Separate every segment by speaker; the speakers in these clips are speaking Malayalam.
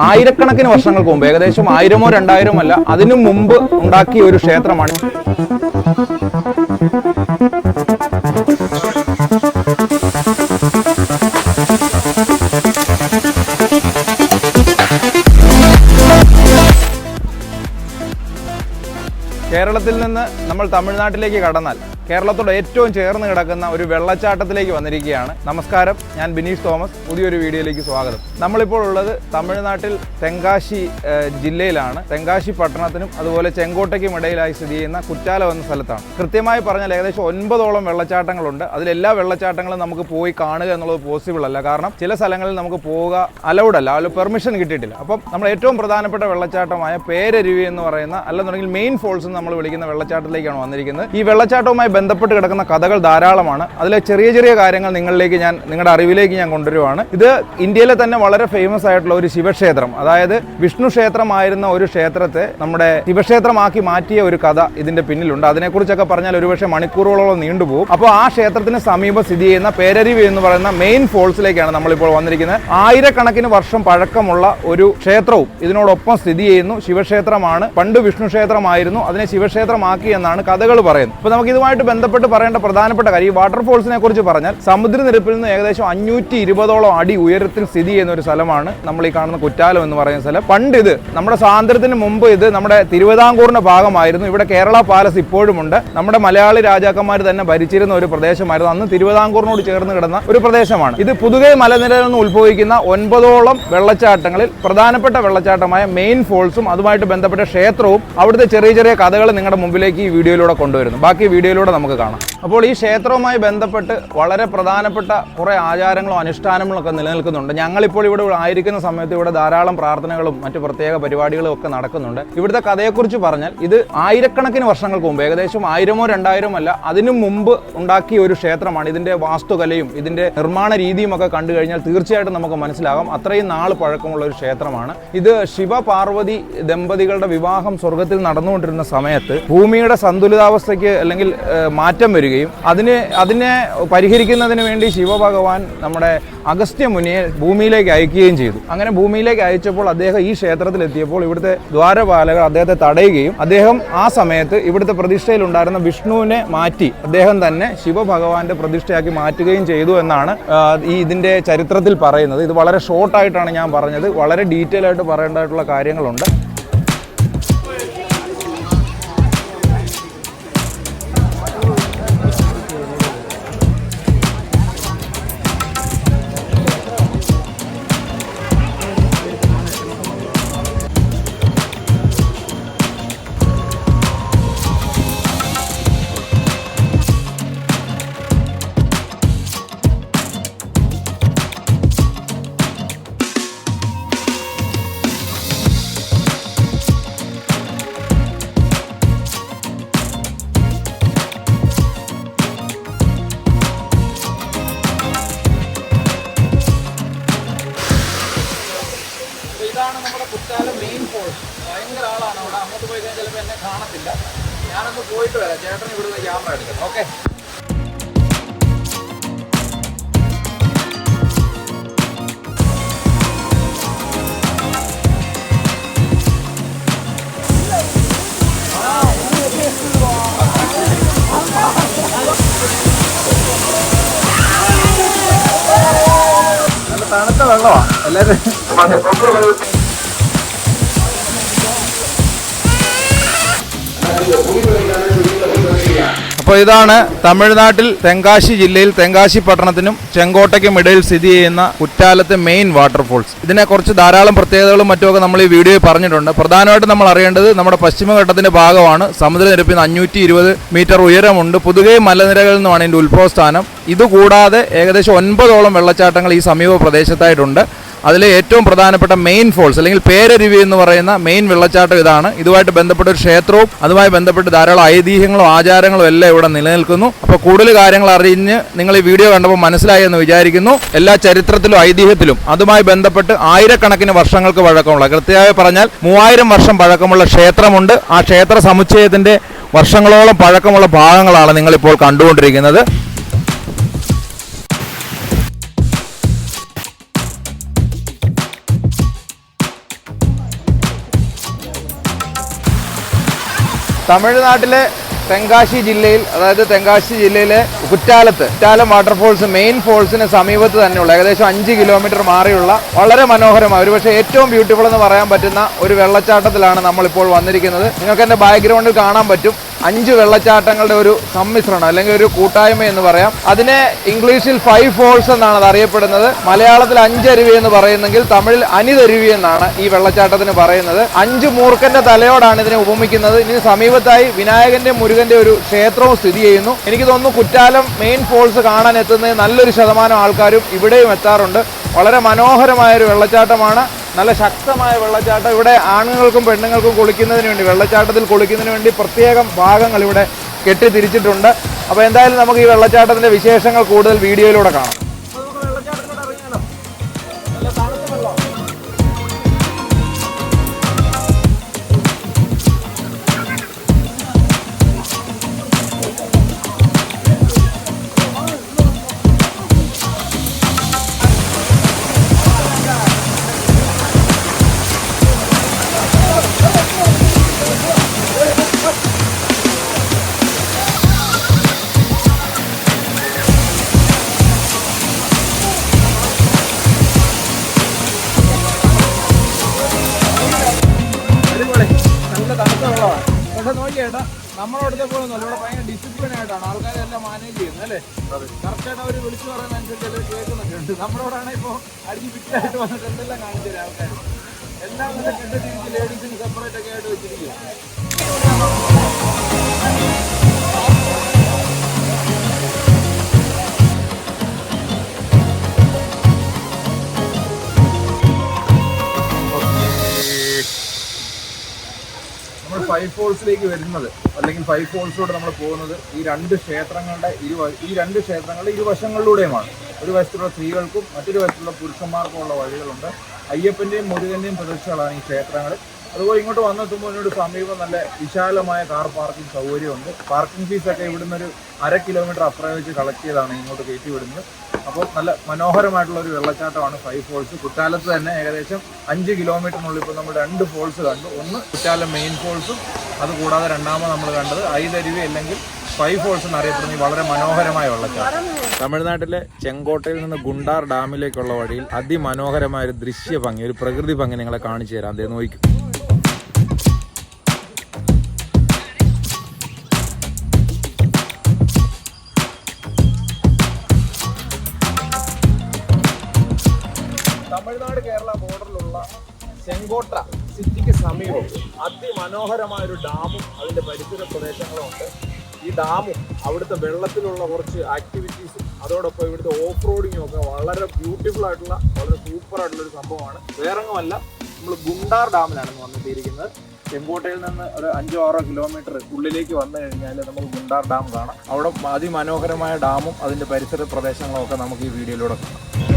Speaker 1: ആയിരക്കണക്കിന് വർഷങ്ങൾക്ക് മുമ്പ് ഏകദേശം ആയിരമോ രണ്ടായിരമോ അല്ല അതിനു മുമ്പ് ഉണ്ടാക്കിയ ഒരു ക്ഷേത്രമാണ്. കേരളത്തിൽ നിന്ന് നമ്മൾ തമിഴ്നാട്ടിലേക്ക് കടന്നാൽ കേരളത്തോട് ഏറ്റവും ചേർന്ന് കിടക്കുന്ന ഒരു വെള്ളച്ചാട്ടത്തിലേക്ക് വന്നിരിക്കുകയാണ്. നമസ്കാരം ഞാൻ ബിനീഷ് തോമസ്. പുതിയൊരു വീഡിയോയിലേക്ക് സ്വാഗതം. നമ്മളിപ്പോൾ ഉള്ളത് തമിഴ്നാട്ടിൽ തെങ്കാശി ജില്ലയിലാണ്. തെങ്കാശി പട്ടണത്തിനും അതുപോലെ ചെങ്കോട്ടയ്ക്കും ഇടയിലായി സ്ഥിതി ചെയ്യുന്ന കുറ്റാലം എന്ന സ്ഥലത്താണ്. കൃത്യമായി പറഞ്ഞാൽ ഏകദേശം ഒൻപതോളം വെള്ളച്ചാട്ടങ്ങളുണ്ട്. അതിലെല്ലാ വെള്ളച്ചാട്ടങ്ങളും നമുക്ക് പോയി കാണുക എന്നുള്ളത് പോസിബിൾ അല്ല. കാരണം ചില സ്ഥലങ്ങളിൽ നമുക്ക് പോവുക അലൗഡ് അല്ല. അതിൽ പെർമിഷൻ കിട്ടിയിട്ടില്ല. അപ്പം നമ്മൾ ഏറ്റവും പ്രധാനപ്പെട്ട വെള്ളച്ചാട്ടമായ പേരരുവി എന്ന് പറയുന്ന അല്ലെന്നുണ്ടെങ്കിൽ മെയിൻ ഫോൾസ് നമ്മൾ വിളിക്കുന്ന വെള്ളച്ചാട്ടത്തിലേക്കാണ് വന്നിരിക്കുന്നത്. ഈ വെള്ളച്ചാട്ടവുമായി ബന്ധപ്പെട്ട് കിടക്കുന്ന കഥകൾ ധാരാളമാണ്. അതിലെ ചെറിയ ചെറിയ കാര്യങ്ങൾ നിങ്ങളിലേക്ക് ഞാൻ നിങ്ങളുടെ അറിവിലേക്ക് ഞാൻ കൊണ്ടുവരുവാണ്. ഇത് ഇന്ത്യയിലെ തന്നെ വളരെ ഫേമസ് ആയിട്ടുള്ള ഒരു ശിവക്ഷേത്രം. അതായത് വിഷ്ണു ക്ഷേത്രമായിരുന്ന ഒരു ക്ഷേത്രത്തെ നമ്മുടെ ശിവക്ഷേത്രമാക്കി മാറ്റിയ ഒരു കഥ ഇതിന്റെ പിന്നിലുണ്ട്. അതിനെക്കുറിച്ചൊക്കെ പറഞ്ഞാൽ ഒരുപക്ഷെ മണിക്കൂറുകളോളം നീണ്ടുപോകും അപ്പോൾ ആ ക്ഷേത്രത്തിന് സമീപം സ്ഥിതി ചെയ്യുന്ന പേരരിവ് എന്ന് പറയുന്ന മെയിൻ ഫോൾസിലേക്കാണ് നമ്മളിപ്പോൾ വന്നിരിക്കുന്നത്. ആയിരക്കണക്കിന് വർഷം പഴക്കമുള്ള ഒരു ക്ഷേത്രവും ഇതിനോടൊപ്പം സ്ഥിതി ചെയ്യുന്നു. ശിവക്ഷേത്രമാണ്. പണ്ട് വിഷ്ണു ക്ഷേത്രമായിരുന്നു. അതിനെ ശിവക്ഷേത്രമാക്കി എന്നാണ് കഥകൾ പറയുന്നത്. അപ്പോൾ നമുക്ക് ഇതുമായിട്ട് ബന്ധപ്പെട്ട് പറയേണ്ട പ്രധാനപ്പെട്ട കാര്യം ഈ വാട്ടർഫോൾസിനെ കുറിച്ച് പറഞ്ഞാൽ സമുദ്രനിരപ്പിൽ നിന്ന് ഏകദേശം അഞ്ഞൂറ്റി ഇരുപതോളം അടി ഉയരത്തിൽ സ്ഥിതി ചെയ്യുന്ന ഒരു സ്ഥലമാണ് നമ്മൾ ഈ കാണുന്ന കുറ്റാലം എന്ന് പറയുന്ന സ്ഥലം. പണ്ട് ഇത് നമ്മുടെ സ്വാതന്ത്ര്യത്തിന് മുമ്പ് ഇത് നമ്മുടെ തിരുവിതാംകൂറിന്റെ ഭാഗമായിരുന്നു. ഇവിടെ കേരള പാലസ് ഇപ്പോഴുമുണ്ട് നമ്മുടെ മലയാളി രാജാക്കന്മാർ തന്നെ ഭരിച്ചിരുന്ന ഒരു പ്രദേശമായിരുന്നു. അന്ന് തിരുവിതാംകൂറിനോട് ചേർന്ന് കിടന്ന ഒരു പ്രദേശമാണ്. ഇത് പുതുകൈ മലനിരയിൽ നിന്ന് ഉത്ഭവിക്കുന്ന ഒൻപതോളം വെള്ളച്ചാട്ടങ്ങളിൽ പ്രധാനപ്പെട്ട വെള്ളച്ചാട്ടമായ മെയിൻ ഫോൾസും അതുമായിട്ട് ബന്ധപ്പെട്ട ക്ഷേത്രവും അവിടുത്തെ ചെറിയ ചെറിയ കഥകൾ നിങ്ങളുടെ മുമ്പിലേക്ക് ഈ വീഡിയോയിലൂടെ കൊണ്ടുവരുന്നു. ബാക്കി വീഡിയോയിലൂടെ നമുക്ക് കാണാം. അപ്പോൾ ഈ ക്ഷേത്രവുമായി ബന്ധപ്പെട്ട് വളരെ പ്രധാനപ്പെട്ട കുറേ ആചാരങ്ങളും അനുഷ്ഠാനങ്ങളും ഒക്കെ നിലനിൽക്കുന്നുണ്ട്. ഞങ്ങളിപ്പോൾ ഇവിടെ ആയിരിക്കുന്ന സമയത്ത് ഇവിടെ ധാരാളം പ്രാർത്ഥനകളും മറ്റു പ്രത്യേക പരിപാടികളും ഒക്കെ നടക്കുന്നുണ്ട്. ഇവിടുത്തെ കഥയെക്കുറിച്ച് പറഞ്ഞാൽ ഇത് ആയിരക്കണക്കിന് വർഷങ്ങൾക്ക് മുമ്പ് ഏകദേശം ആയിരമോ രണ്ടായിരമോ അല്ല അതിനു മുമ്പ് ഉണ്ടാക്കിയ ഒരു ക്ഷേത്രമാണ്. ഇതിന്റെ വാസ്തുകലയും ഇതിന്റെ നിർമ്മാണ രീതിയും ഒക്കെ കണ്ടു കഴിഞ്ഞാൽ തീർച്ചയായിട്ടും നമുക്ക് മനസ്സിലാകാം. അത്രയും നാൾ പഴക്കമുള്ള ഒരു ക്ഷേത്രമാണ്. ഇത് ശിവ പാർവതി ദമ്പതികളുടെ വിവാഹം സ്വർഗത്തിൽ നടന്നുകൊണ്ടിരുന്ന സമയത്ത് ഭൂമിയുടെ സന്തുലിതാവസ്ഥയ്ക്ക് അല്ലെങ്കിൽ മാറ്റം വരികയും അതിന് അതിനെ പരിഹരിക്കുന്നതിന് വേണ്ടി ശിവഭഗവാൻ നമ്മുടെ അഗസ്ത്യ മുനിയെ ഭൂമിയിലേക്ക് അയക്കുകയും ചെയ്തു. അങ്ങനെ ഭൂമിയിലേക്ക് അയച്ചപ്പോൾ അദ്ദേഹം ഈ ക്ഷേത്രത്തിൽ എത്തിയപ്പോൾ ഇവിടുത്തെ ദ്വാരപാലകർ അദ്ദേഹത്തെ തടയുകയും അദ്ദേഹം ആ സമയത്ത് ഇവിടുത്തെ പ്രതിഷ്ഠയിലുണ്ടായിരുന്ന വിഷ്ണുവിനെ മാറ്റി അദ്ദേഹം തന്നെ ശിവഭഗവാന്റെ പ്രതിഷ്ഠയാക്കി മാറ്റുകയും ചെയ്തു എന്നാണ് ഈ ഇതിന്റെ ചരിത്രത്തിൽ പറയുന്നത്. ഇത് വളരെ ഷോർട്ടായിട്ടാണ് ഞാൻ പറഞ്ഞത്. വളരെ ഡീറ്റെയിൽ ആയിട്ട് പറയേണ്ടതായിട്ടുള്ള കാര്യങ്ങളുണ്ട്. നമ്മുടെ മെയിൻ ഫോഴ്സ് ഭയങ്കര ആളാണ് അവിടെ. അങ്ങോട്ട് പോയി കഴിഞ്ഞാൽ ചിലപ്പോൾ എന്നെ കാണത്തില്ല. ഞാനൊന്ന് പോയിട്ട് വരാം. ചേട്ടൻ ഇവിടുന്ന് ക്യാമറ എടുക്കാം. ഓക്കെ നല്ല തണുത്ത വെള്ളമാണ് എല്ലാവരും അപ്പോൾ ഇതാണ് തമിഴ്നാട്ടിൽ തെങ്കാശി ജില്ലയിൽ തെങ്കാശി പട്ടണത്തിനും ചെങ്കോട്ടയ്ക്കും ഇടയിൽ സ്ഥിതി ചെയ്യുന്ന കുറ്റാലത്തെ മെയിൻ വാട്ടർഫോൾസ് ഇതിനെക്കുറിച്ച് ധാരാളം പ്രത്യേകതകളും മറ്റുമൊക്കെ നമ്മൾ ഈ വീഡിയോയിൽ പറഞ്ഞിട്ടുണ്ട്. പ്രധാനമായിട്ടും നമ്മൾ അറിയേണ്ടത് നമ്മുടെ പശ്ചിമഘട്ടത്തിന്റെ ഭാഗമാണ്. സമുദ്രനിരപ്പിൽ നിന്ന് അഞ്ഞൂറ്റി ഇരുപത് മീറ്റർ ഉയരമുണ്ട്. പുതുകൈ മലനിരകളിൽ നിന്നുമാണ് ഇതിന്റെ ഉത്ഭവസ്ഥാനം. ഇതുകൂടാതെ ഏകദേശം ഒൻപതോളം വെള്ളച്ചാട്ടങ്ങൾ ഈ സമീപ പ്രദേശത്തായിട്ടുണ്ട്. അതിലെ ഏറ്റവും പ്രധാനപ്പെട്ട മെയിൻ ഫോൾസ് അല്ലെങ്കിൽ പേരരുവി എന്ന് പറയുന്ന മെയിൻ വെള്ളച്ചാട്ടം ഇതാണ്. ഇതുമായിട്ട് ബന്ധപ്പെട്ട ഒരു ക്ഷേത്രവും അതുമായി ബന്ധപ്പെട്ട് ധാരാളം ഐതിഹ്യങ്ങളും ആചാരങ്ങളും എല്ലാം ഇവിടെ നിലനിൽക്കുന്നു. അപ്പോൾ കൂടുതൽ കാര്യങ്ങൾ അറിഞ്ഞ് നിങ്ങൾ ഈ വീഡിയോ കണ്ടപ്പോൾ മനസ്സിലായി എന്ന് വിചാരിക്കുന്നു. എല്ലാ ചരിത്രത്തിലും ഐതിഹ്യത്തിലും അതുമായി ബന്ധപ്പെട്ട് ആയിരക്കണക്കിന് വർഷങ്ങൾക്ക് പഴക്കമുള്ള കൃത്യമായി പറഞ്ഞാൽ മൂവായിരം വർഷം പഴക്കമുള്ള ക്ഷേത്രമുണ്ട്. ആ ക്ഷേത്ര സമുച്ചയത്തിന്റെ വർഷങ്ങളോളം പഴക്കമുള്ള ഭാഗങ്ങളാണ് നിങ്ങളിപ്പോൾ കണ്ടുകൊണ്ടിരിക്കുന്നത്. തമിഴ്നാട്ടിലെ തെങ്കാശി ജില്ലയിൽ അതായത് തെങ്കാശി ജില്ലയിലെ കുറ്റാലത്ത് കുറ്റാലം വാട്ടർഫോൾസ് മെയിൻ ഫോൾസിന് സമീപത്ത് തന്നെയുള്ള ഏകദേശം അഞ്ച് കിലോമീറ്റർ മാറിയുള്ള വളരെ മനോഹരമായ ഒരുപക്ഷെ ഏറ്റവും ബ്യൂട്ടിഫുൾ എന്ന് പറയാൻ പറ്റുന്ന ഒരു വെള്ളച്ചാട്ടത്തിലാണ് നമ്മളിപ്പോൾ വന്നിരിക്കുന്നത്. നിങ്ങൾക്ക് എന്റെ ബാക്ക്ഗ്രൗണ്ടിൽ കാണാൻ പറ്റും. അഞ്ച് വെള്ളച്ചാട്ടങ്ങളുടെ ഒരു സമ്മിശ്രണം അല്ലെങ്കിൽ ഒരു കൂട്ടായ്മ എന്ന് പറയാം. അതിനെ ഇംഗ്ലീഷിൽ ഫൈവ് ഫോൾസ് എന്നാണ് അത് അറിയപ്പെടുന്നത്. മലയാളത്തിൽ അഞ്ചരുവി എന്ന് പറയുന്നെങ്കിൽ തമിഴിൽ അനിതരുവി എന്നാണ് ഈ വെള്ളച്ചാട്ടത്തിന് പറയുന്നത്. അഞ്ച് മൂർഖന്റെ തലയോടാണ് ഇതിനെ ഉപമിക്കുന്നത്. ഇതിന് സമീപത്തായി വിനായകന്റെ മുരുകന്റെ ഒരു ക്ഷേത്രവും സ്ഥിതി ചെയ്യുന്നു. എനിക്ക് തോന്നുന്നു കുറ്റാലം മെയിൻ ഫോൾസ് കാണാൻ എത്തുന്ന നല്ലൊരു ശതമാനം ആൾക്കാരും ഇവിടെയും എത്താറുണ്ട്. വളരെ മനോഹരമായ ഒരു വെള്ളച്ചാട്ടമാണ്. നല്ല ശക്തമായ വെള്ളച്ചാട്ടം ഇവിടെ ആണുങ്ങൾക്കും പെണ്ണുങ്ങൾക്കും കുളിക്കുന്നതിന് വേണ്ടി വെള്ളച്ചാട്ടത്തിൽ കുളിക്കുന്നതിന് വേണ്ടി പ്രത്യേകം ഭാഗങ്ങൾ ഇവിടെ കെട്ടിത്തിരിച്ചിട്ടുണ്ട്. അപ്പോൾ എന്തായാലും നമുക്ക് ഈ വെള്ളച്ചാട്ടത്തിന്റെ വിശേഷങ്ങൾ കൂടുതൽ വീഡിയോയിലൂടെ കാണാം. വെള്ളമാണ് പക്ഷെ നോക്കിയേട്ടാ നമ്മളവിടുത്തെ പോലെ ഒന്നുമല്ല. ഇവിടെ ഭയങ്കര ഡിസിപ്ലിൻ ആയിട്ടാണ് ആൾക്കാരെല്ലാം മാനേജ് ചെയ്യുന്നത് അല്ലേ? കറക്റ്റായിട്ട് അവർ വിളിച്ചു പറയുന്ന അനുസരിച്ച് എല്ലാം കേൾക്കുന്നൊക്കെ ഉണ്ട്. നമ്മളോടാണ് ഇപ്പോൾ അടിച്ച് ഫിറ്റായിട്ട് വന്നിട്ട് എന്തെല്ലാം കാണിച്ചു തരാം ആൾക്കാർ എല്ലാം നല്ല കെട്ട് തിരിച്ച് ലേഡീസിന് സെപ്പറേറ്റ് ഒക്കെ ആയിട്ട് വെച്ചിരിക്കുക ഫൈവ് ഫോൾസിലേക്ക് വരുന്നത് അല്ലെങ്കിൽ ഫൈവ് ഫോൾസിലൂടെ നമ്മൾ പോകുന്നത് ഈ രണ്ട് ക്ഷേത്രങ്ങളുടെ ഇരു ഈ രണ്ട് ക്ഷേത്രങ്ങളുടെ ഇരുവശങ്ങളിലൂടെയുമാണ്. ഒരു വശത്തുള്ള സ്ത്രീകൾക്കും മറ്റൊരു വശത്തുള്ള പുരുഷന്മാർക്കുമുള്ള വഴികളുണ്ട്. അയ്യപ്പന്റെയും മുരുകന്റെയും പ്രദേശങ്ങളാണ് ഈ ക്ഷേത്രങ്ങൾ അതുപോലെ ഇങ്ങോട്ട് വന്നെത്തുമ്പോൾ ഇതിനോട് സമീപം നല്ല വിശാലമായ കാർ പാർക്കിംഗ് സൗകര്യമുണ്ട്. പാർക്കിംഗ് ഫീസൊക്കെ ഇവിടുന്ന് ഒരു അര കിലോമീറ്റർ അപ്പുറം വെച്ച് കളക്ട് ചെയ്താണ് ഇങ്ങോട്ട് കയറ്റി വിടുന്നത്. അപ്പോൾ നല്ല മനോഹരമായിട്ടുള്ള ഒരു വെള്ളച്ചാട്ടമാണ് ഫൈവ് ഫോൾസ് കുറ്റാലത്ത് തന്നെ ഏകദേശം അഞ്ച് കിലോമീറ്ററിനുള്ളിൽ ഇപ്പോൾ നമ്മൾ രണ്ട് ഫോൾസ് കണ്ടു. ഒന്ന് കുറ്റാലം മെയിൻ ഫോൾസും അതുകൂടാതെ രണ്ടാമത് നമ്മൾ കണ്ടത് ഐതരുവി അല്ലെങ്കിൽ ഫൈവ് ഫോൾസ് എന്നറിയപ്പെടുന്ന വളരെ മനോഹരമായ വെള്ളച്ചാട്ടം. തമിഴ്നാട്ടിലെ ചെങ്കോട്ടയിൽ നിന്ന് ഗുണ്ടാർ ഡാമിലേക്കുള്ള വഴിയിൽ അതിമനോഹരമായ ഒരു ദൃശ്യ ഭംഗി ഒരു പ്രകൃതി ഭംഗി നിങ്ങളെ കാണിച്ചു തരാം. അദ്ദേഹം നോക്കും തമിഴ്നാട് കേരള ബോർഡറിലുള്ള ചെങ്കോട്ട സിറ്റിക്ക് സമീപം അതിമനോഹരമായ ഒരു ഡാമും അതിന്റെ പരിസര പ്രദേശങ്ങളും ഉണ്ട്. ഈ ഡാമും അവിടുത്തെ വെള്ളത്തിലുള്ള കുറച്ച് ആക്ടിവിറ്റീസും അതോടൊപ്പം ഇവിടുത്തെ ഓഫ് റോഡിങ്ങും ഒക്കെ വളരെ ബ്യൂട്ടിഫുൾ ആയിട്ടുള്ള വളരെ സൂപ്പർ ആയിട്ടുള്ള ഒരു സംഭവമാണ്. വേറെങ്ങുമല്ല നമ്മൾ ഗുണ്ടാർ ഡാമിലാണ് വന്നിട്ടിരിക്കുന്നത്. ചെങ്കോട്ടയിൽ നിന്ന് ഒരു അഞ്ചോ ആറോ കിലോമീറ്റർ ഉള്ളിലേക്ക് വന്നു കഴിഞ്ഞാൽ നമുക്ക് ഗുണ്ടാർ ഡാം കാണാം. അവിടെ അതിമനോഹരമായ ഡാമും അതിന്റെ പരിസര പ്രദേശങ്ങളും ഒക്കെ നമുക്ക് ഈ വീഡിയോയിലൂടെ കാണാം.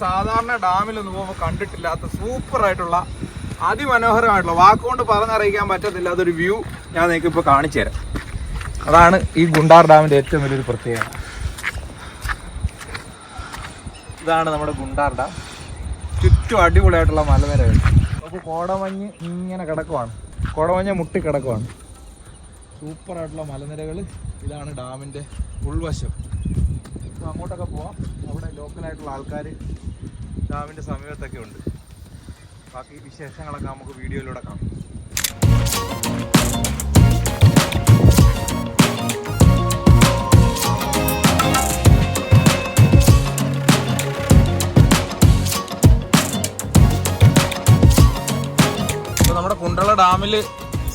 Speaker 1: സാധാരണ ഡാമിലൊന്നും പോകുമ്പോൾ കണ്ടിട്ടില്ലാത്ത സൂപ്പർ ആയിട്ടുള്ള അതിമനോഹരമായിട്ടുള്ള വാക്കുകൊണ്ട് പറഞ്ഞറിയിക്കാൻ പറ്റത്തില്ല. അതൊരു വ്യൂ ഞാൻ നിങ്ങൾക്ക് ഇപ്പോൾ കാണിച്ചു തരാം. അതാണ് ഈ ഗുണ്ടാർ ഡാമിന്റെ ഏറ്റവും വലിയൊരു പ്രത്യേകത. ഇതാണ് നമ്മുടെ ഗുണ്ടാർ ഡാം. ചുറ്റും അടിപൊളിയായിട്ടുള്ള മലനിരകൾ. അപ്പോൾ കോടമഞ്ഞ് ഇങ്ങനെ കിടക്കുവാണ്. കോടമഞ്ഞ് മുട്ടി കിടക്കുവാണ്. സൂപ്പറായിട്ടുള്ള മലനിരകൾ ഇതാണ് ഡാമിന്റെ ഉൾവശം. അപ്പോൾ അങ്ങോട്ടൊക്കെ പോവാം. അവിടെ ലോക്കലായിട്ടുള്ള ആൾക്കാർ ഡാമിന്റെ സമീപത്തൊക്കെ ഉണ്ട്. ബാക്കി വിശേഷങ്ങളൊക്കെ നമുക്ക് വീഡിയോയിലൂടെ കാണാം. നമ്മുടെ കുണ്ടള ഡാമിൽ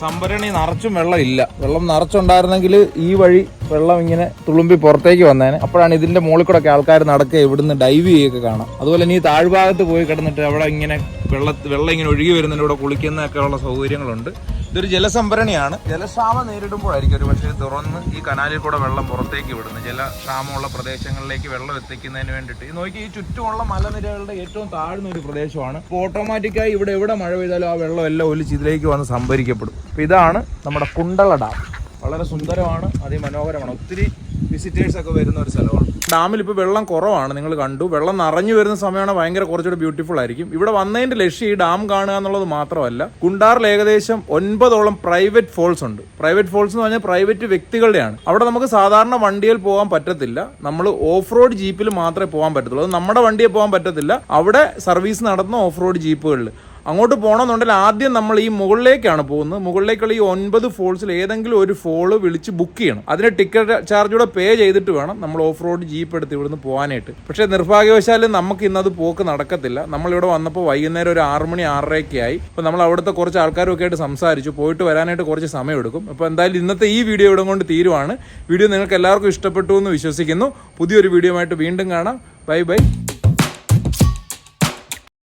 Speaker 1: സംഭരണി നിറച്ചും വെള്ളം ഇല്ല. വെള്ളം നിറച്ചുണ്ടായിരുന്നെങ്കിൽ ഈ വഴി വെള്ളം ഇങ്ങനെ തുളുമ്പി പുറത്തേക്ക് വന്നേനെ. അപ്പോഴാണ് ഇതിന്റെ മുകളിൽ കൂടെ ഒക്കെ ആൾക്കാർ നടക്കുക ഇവിടുന്ന് ഡൈവ് ചെയ്യുകയൊക്കെ കാണാം. അതുപോലെ ഇനി താഴ്ഭാഗത്ത് പോയി കിടന്നിട്ട് അവിടെ ഇങ്ങനെ വെള്ള വെള്ളം ഇങ്ങനെ ഒഴുകി വരുന്നതിന്റെ കൂടെ കുളിക്കുന്നൊക്കെ ഉള്ള സൗകര്യങ്ങളുണ്ട്. ഇതൊരു ജലസംഭരണിയാണ്. ജലക്ഷാമം നേരിടുമ്പോഴായിരിക്കും ഒരു പക്ഷേ തുറന്ന് ഈ കനാലിൽ കൂടെ വെള്ളം പുറത്തേക്ക് വിടുന്നത്. ജലക്ഷാമമുള്ള പ്രദേശങ്ങളിലേക്ക് വെള്ളം എത്തിക്കുന്നതിന് വേണ്ടിയിട്ട്. നോക്കി ഈ ചുറ്റുമുള്ള മലനിരകളുടെ ഏറ്റവും താഴ്ന്ന ഒരു പ്രദേശമാണ്. അപ്പോൾ ഓട്ടോമാറ്റിക്കായി ഇവിടെ എവിടെ മഴ പെയ്താലും ആ വെള്ളം എല്ലാം ഒലിച്ച് ഇതിലേക്ക് വന്ന് സംഭരിക്കപ്പെടും. അപ്പോൾ ഇതാണ് നമ്മുടെ കുണ്ടള ഡാം. വളരെ സുന്ദരമാണ് അതിമനോഹരമാണ്. ഒത്തിരി വിസിറ്റേഴ്സ് ഒക്കെ വരുന്ന ഒരു സ്ഥലമാണ്. ഡാമിൽ ഇപ്പോൾ വെള്ളം കുറവാണ് നിങ്ങൾ കണ്ടു. വെള്ളം നിറഞ്ഞു വരുന്ന സമയമാണ് ഭയങ്കര കുറച്ചുകൂടി ബ്യൂട്ടിഫുൾ ആയിരിക്കും. ഇവിടെ വന്നതിന്റെ ലക്ഷ്യം ഈ ഡാം കാണുക എന്നുള്ളത് മാത്രമല്ല കുണ്ടാറിൽ ഏകദേശം ഒൻപതോളം പ്രൈവറ്റ് ഫോൾസ് ഉണ്ട്. പ്രൈവറ്റ് ഫോൾസ് എന്ന് പറഞ്ഞാൽ പ്രൈവറ്റ് വ്യക്തികളുടെയാണ്. അവിടെ നമുക്ക് സാധാരണ വണ്ടിയിൽ പോകാൻ പറ്റത്തില്ല. നമ്മൾ ഓഫ് റോഡ് ജീപ്പിൽ മാത്രമേ പോകാൻ പറ്റത്തുള്ളൂ. അത് നമ്മുടെ വണ്ടിയിൽ പോകാൻ പറ്റത്തില്ല. അവിടെ സർവീസ് നടത്തുന്ന ഓഫ് റോഡ് ജീപ്പുകളിൽ അങ്ങോട്ട് പോകണമെന്നുണ്ടെങ്കിൽ ആദ്യം നമ്മൾ ഈ മുകളിലേക്കാണ് പോകുന്നത്. മുകളിലേക്കുള്ള ഈ ഒൻപത് ഫോൾസിൽ ഏതെങ്കിലും ഒരു ഫോൾ വിളിച്ച് ബുക്ക് ചെയ്യണം. അതിന് ടിക്കറ്റ് ചാർജ് കൂടെ പേ ചെയ്തിട്ട് വേണം നമ്മൾ ഓഫ് റോഡ് ജീപ്പ് എടുത്ത് ഇവിടുന്ന് പോകാനായിട്ട്. പക്ഷേ നിർഭാഗ്യവശാൽ നമുക്ക് ഇന്നത് പോക്ക് നടക്കത്തില്ല. നമ്മളിവിടെ വന്നപ്പോൾ വൈകുന്നേരം ഒരു ആറ് മണി ആറരയൊക്കെ ആയി. അപ്പോൾ നമ്മൾ അവിടുത്തെ കുറച്ച് ആൾക്കാരൊക്കെ ആയിട്ട് സംസാരിച്ചു. പോയിട്ട് വരാനായിട്ട് കുറച്ച് സമയം എടുക്കും. അപ്പോൾ എന്തായാലും ഇന്നത്തെ ഈ വീഡിയോ ഇവിടെ കൊണ്ട് തീരുവാണ്. വീഡിയോ നിങ്ങൾക്ക് എല്ലാവർക്കും ഇഷ്ടപ്പെട്ടു എന്ന് വിശ്വസിക്കുന്നു. പുതിയൊരു വീഡിയോ ആയിട്ട് വീണ്ടും കാണാം. Bye bye